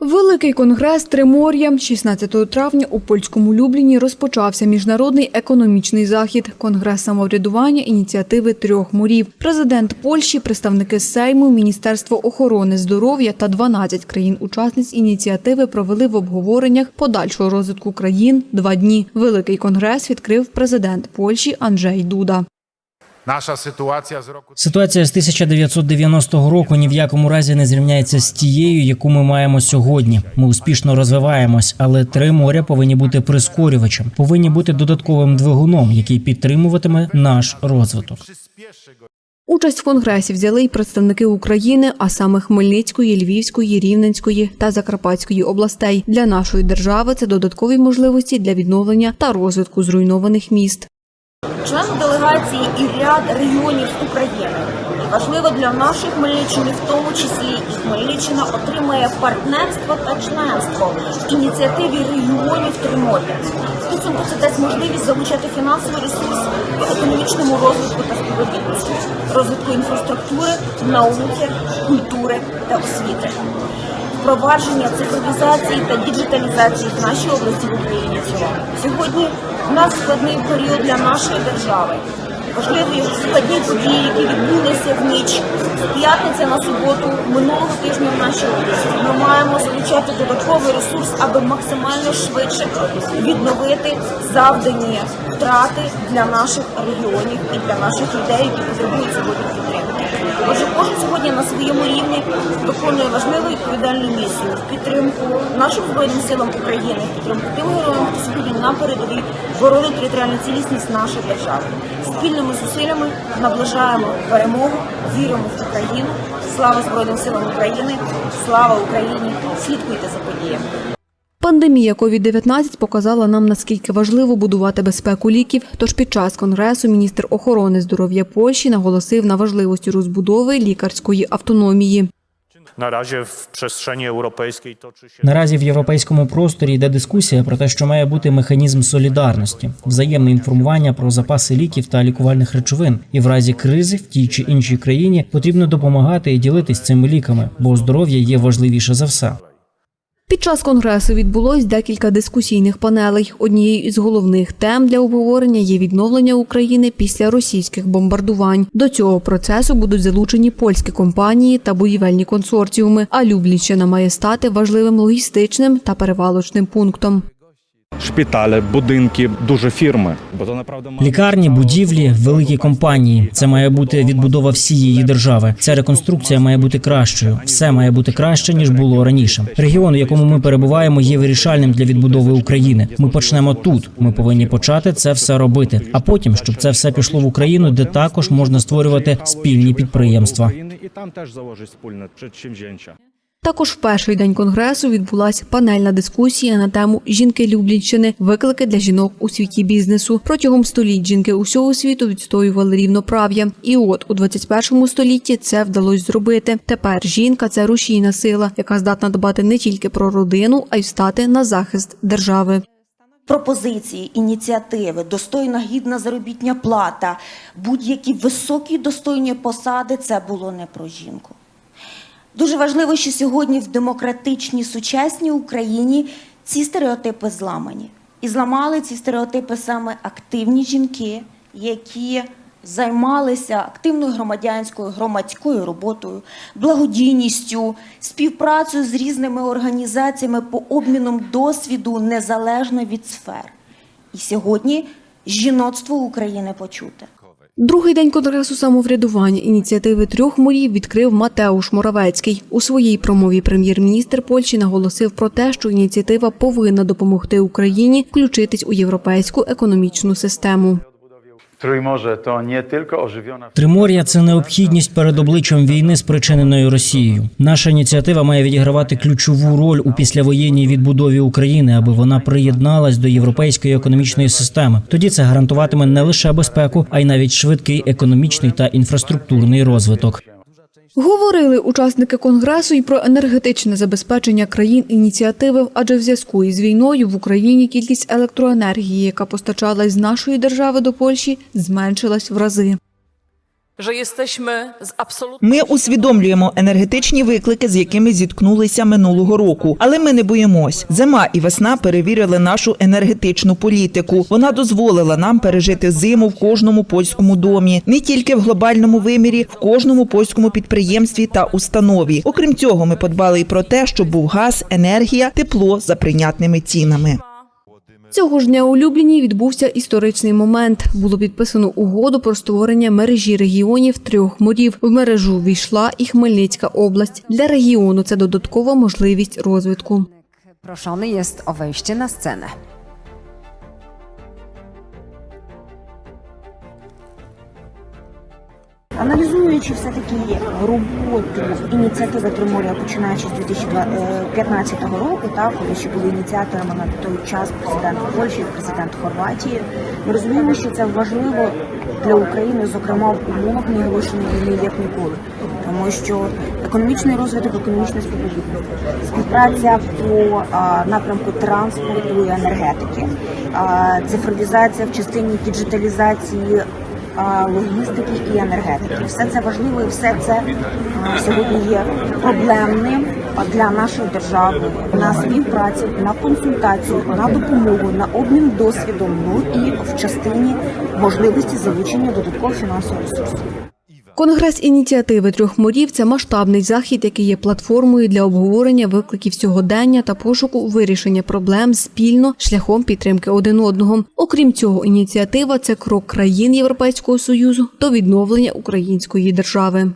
Великий конгрес Тримор'я 16 травня у польському Любліні розпочався міжнародний економічний захід. Конгрес самоврядування ініціативи трьох морів. Президент Польщі, представники Сейму, Міністерство охорони здоров'я та 12 країн-учасниць ініціативи провели в обговореннях подальшого розвитку країн два дні. Великий конгрес відкрив президент Польщі Анджей Дуда. Наша ситуація з року Ситуація з 1990 року ні в якому разі не зрівняється з тією, яку ми маємо сьогодні. Ми успішно розвиваємось, але три моря повинні бути прискорювачем, повинні бути додатковим двигуном, який підтримуватиме наш розвиток. Участь в конгресі взяли й представники України, а саме Хмельницької, Львівської, Рівненської та Закарпатської областей. Для нашої держави це додаткові можливості для відновлення та розвитку зруйнованих міст. Члени делегації і ряд регіонів України. І важливо для нашої Хмельниччини, в тому числі і Хмельниччина отримає партнерство та членство в ініціативі регіонів. В підсумку це дасть можливість залучати фінансовий ресурс в економічному розвитку та співробітництві, розвитку інфраструктури, науки, культури та освіти. Впровадження цифровізації та діджиталізації в нашій області в Україні в. Сьогодні в нас складний період для нашої держави. Важливі складні події, які відбулися в ніч з п'ятниці на суботу минулого тижня в нашій області. Ми маємо залучати додатковий ресурс, аби максимально швидше відновити завдані втрати для наших регіонів і для наших людей, які потребують сьогодні відповідальну місію в підтримку нашим збройним силам України, в підтримку тим героям, хто сьогодні на передовій боронить територіальну цілісність нашої держави. Спільними зусиллями наближаємо перемогу, віримо в Україну. Слава Збройним силам України! Слава Україні! Слідкуйте за подіями. Пандемія COVID-19 показала нам, наскільки важливо будувати безпеку ліків. Тож під час конгресу міністр охорони здоров'я Польщі наголосив на важливості розбудови лікарської автономії. Na в przestrzeni europejskiej toczy Наразі в європейському просторі йде дискусія про те, що має бути механізм солідарності, взаємне інформування про запаси ліків та лікувальних речовин. І в разі кризи в тій чи іншій країні потрібно допомагати і ділитись цими ліками, бо здоров'я є важливіше за все. Під час конгресу відбулось декілька дискусійних панелей. Однією із головних тем для обговорення є відновлення України після російських бомбардувань. До цього процесу будуть залучені польські компанії та будівельні консорціуми. А Люблінщина має стати важливим логістичним та перевалочним пунктом. Шпиталі, будинки, дуже фірми. Бо то направда Лікарні, будівлі, великі компанії. Це має бути відбудова всієї держави. Ця реконструкція має бути кращою. Все має бути краще ніж було раніше. Регіон, у якому ми перебуваємо, є вирішальним для відбудови України. Ми почнемо тут. Ми повинні почати це все робити. А потім, щоб це все пішло в Україну, де також можна створювати спільні підприємства. І там теж заложить спільне предприємство. Також в перший день конгресу відбулася панельна дискусія на тему жінки Люблінщини, виклики для жінок у світі бізнесу. Протягом століть жінки усього світу відстоювали рівноправ'я. І от у 21 столітті це вдалося зробити. Тепер жінка це рушійна сила, яка здатна дбати не тільки про родину, а й встати на захист держави. пропозиції, ініціативи, достойна гідна заробітня плата, будь-які високі достойні посади це було не про жінку. Дуже важливо, що сьогодні в демократичній сучасній Україні ці стереотипи зламані. І зламали ці стереотипи саме активні жінки, які займалися активною громадянською громадською роботою, благодійністю, співпрацею з різними організаціями по обміном досвіду незалежно від сфер. І сьогодні жіноцтво України почуте. Другий день конгресу самоврядування ініціативи трьох морів відкрив Матеуш Моравецький. У своїй промові прем'єр-міністр Польщі наголосив про те, що ініціатива повинна допомогти Україні включитись у європейську економічну систему. Тримор'я це необхідність перед обличчям війни, спричиненої Росією. Наша ініціатива має відігравати ключову роль у післявоєнній відбудові України, аби вона приєдналась до європейської економічної системи. Тоді це гарантуватиме не лише безпеку, а й навіть швидкий економічний та інфраструктурний розвиток. Говорили учасники конгресу і про енергетичне забезпечення країн ініціативи, адже в зв'язку із війною в Україні кількість електроенергії, яка постачалась з нашої держави до Польщі, зменшилась в рази. Ми усвідомлюємо енергетичні виклики, з якими зіткнулися минулого року, але ми не боїмось. Зима і весна перевірили нашу енергетичну політику. Вона дозволила нам пережити зиму в кожному польському домі, не тільки в глобальному вимірі, в кожному польському підприємстві та установі. Окрім цього, ми подбали і про те, щоб був газ, енергія, тепло за прийнятними цінами. Цього ж дня у Любліні відбувся історичний момент. Було підписано угоду про створення мережі регіонів трьох морів. В мережу війшла і Хмельницька область. Для регіону це додаткова можливість розвитку. Proszony є o на na Аналізуючи все-таки роботу ініціативи Триморя, починаючи з 2015 року, так, коли ще були ініціаторами на той час президент Польщі, президент Хорватії, ми розуміємо, що це важливо для України, зокрема в умовах неголошеної війни як ніколи. Тому що економічний розвиток, економічне співробітництво, співпраця по а, напрямку транспорту і енергетики, а, цифровізація в частині діджиталізації логістики і енергетики. Все це важливо і все це сьогодні є проблемним для нашої держави на співпрацю, на консультацію, на допомогу, на обмін досвідом. Ну і в частині можливості залучення додаткових фінансових ресурсів. Конгрес ініціативи трьох морів це масштабний захід, який є платформою для обговорення викликів сьогодення та пошуку вирішення проблем спільно шляхом підтримки один одного. Окрім цього, ініціатива це крок країн Європейського союзу до відновлення української держави.